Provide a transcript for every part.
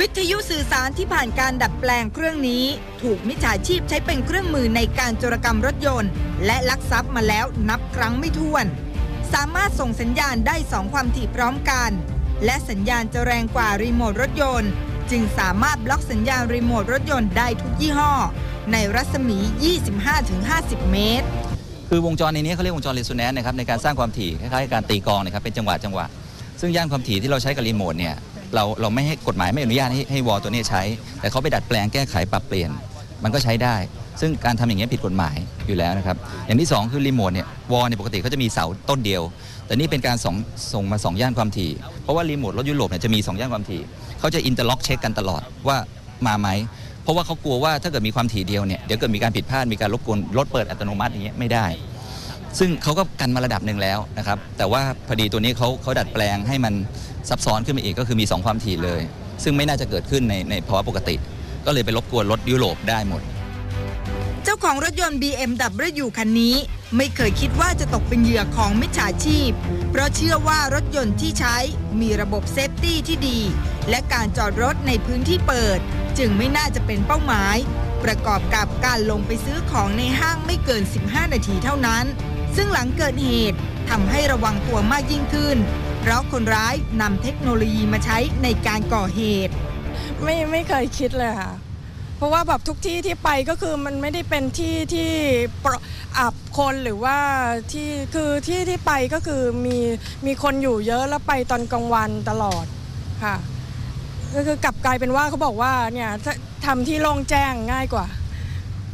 วิทยุสื่อสารที่ผ่านการดัดแปลงเครื่องนี้ ถูกมิจฉาชีพใช้เป็นเครื่องมือในการโจรกรรมรถยนต์ และลักทรัพย์มาแล้วนับครั้งไม่ถ้วน สามารถส่งสัญญาณได้สองความถี่พร้อมกัน และสัญญาณจะแรงกว่ารีโมทรถยนต์ จึงสามารถบล็อกสัญญาณรีโมทรถยนต์ได้ทุกยี่ห้อ ในรัศมี 25-50 เมตร คือวงจรในนี้เขาเรียกวงจรเรซูแนนซ์นะครับในการสร้างความถี่คล้ายๆการตีกองนะครับเป็นจังหวะจังหวะซึ่งย่านความถี่ที่เราใช้กับรีโมทเนี่ย เราเราไม่ให้กฎหมายไม่อนุญาตให้ให้วอลตัวนี้ใช้ แต่เขาไปดัดแปลงแก้ไขปรับเปลี่ยน มันก็ใช้ได้ ซึ่งการทำอย่างนี้ยผิดกฎหมายอยู่แล้วนะครับ อย่างที่สองคือรีโมทเนี่ยวอลเนี่ยปกติเขาจะมีเสาต้นเดียว แต่นี่เป็นการส่งส่งมาสองย่านความถี่ เพราะว่ารีโมทรถยุโรปเนี่ยจะมีสองย่านความถี่เขาจะอินเตอร์ล็อกเช็คกันตลอดว่ามาไหมเพราะว่าเขากลัวว่าถ้าเกิดมีความถี่เดียวเนี่ยเดี๋ยวเกิดมีการผิดพลาดมีการรบกวนรถเปิดอัตโนมัติอย่างเงี้ยไม่ได้ ซึ่งเขาก็กันมาระดับหนึ่งแล้วนะครับ แต่ว่าพอดีตัวนี้เขาเขาดัดแปลงให้มันซับซ้อนขึ้นมาอีกก็คือมี 2 ความถี่เลย ซึ่งไม่น่าจะเกิดขึ้นในในภาวะปกติ ก็เลยไปรบกวนรถยุโรปได้หมด เจ้าของรถยนต์ BMW คันนี้ไม่เคยคิดว่าจะตกเป็นเหยื่อของมิจฉาชีพ เพราะเชื่อว่ารถยนต์ที่ใช้มีระบบเซฟตี้ที่ดี และการจอดรถในพื้นที่เปิด จึงไม่น่าจะเป็นเป้าหมาย ประกอบกับการลงไปซื้อของในห้างไม่เกิน 15 นาทีเท่านั้น ซึ่งหลังเกิดเหตุทำให้ระวังตัวมากยิ่งขึ้น เพราะคนร้ายนำเทคโนโลยีมาใช้ในการก่อเหตุ ไม่ไม่เคยคิดเลยค่ะ เพราะว่าแบบทุกที่ที่ไปก็คือมันไม่ได้เป็นที่ที่อับคนหรือว่าที่คือที่ที่ไปก็คือมีมีคนอยู่เยอะแล้วไปตอนกลางวันตลอดค่ะ ก็คือกลับกลายเป็นว่าเขาบอกว่าเนี่ยถ้าทำที่โล่งแจ้งง่ายกว่า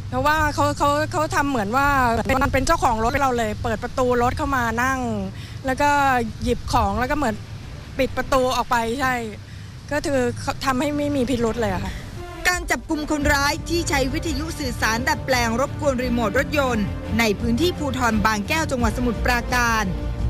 เพราะว่าเขาเขาเขาทำเหมือนว่าเป็นเป็นเจ้าของรถเราเลย เปิดประตูรถเข้ามานั่ง แล้วก็หยิบของแล้วก็เหมือนปิดประตูออกไปใช่ ก็คือทำให้ไม่มีพิรุษเลยอะค่ะการจับกลุ่มคนร้ายที่ใช้วิทยุสื่อสารดัดแปลงรบกวนรีโมทรถยนต์ ในพื้นที่ภูทรบางแก้วจังหวัดสมุทรปราการ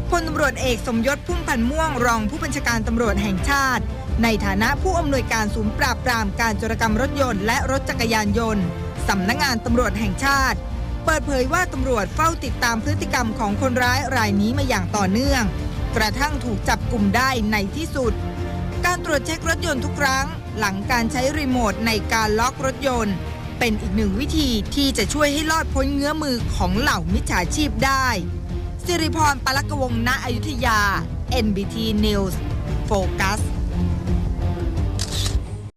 พลตำรวจเอกสมยศพุ่มพันธ์ม่วงรองผู้บัญชาการตำรวจแห่งชาติ ในฐานะผู้อำนวยการศูนย์ปราบปรามการจรกรรมรถยนต์และรถจักรยานยนต์สำนักงานตำรวจแห่งชาติ เปิดเผยว่าตำรวจเฝ้าติดตามพฤติกรรมของคนร้ายรายนี้มาอย่างต่อเนื่อง กระทั่งถูกจับกลุ่มได้ในที่สุด การตรวจเช็ครถยนต์ทุกครั้ง หลังการใช้รีโมทในการล็อกรถยนต์ เป็นอีกหนึ่งวิธีที่จะช่วยให้รอดพ้นเงื้อมือของเหล่ามิจฉาชีพได้สิริพรปลักกวงณอยุธยา NBT News โฟกัส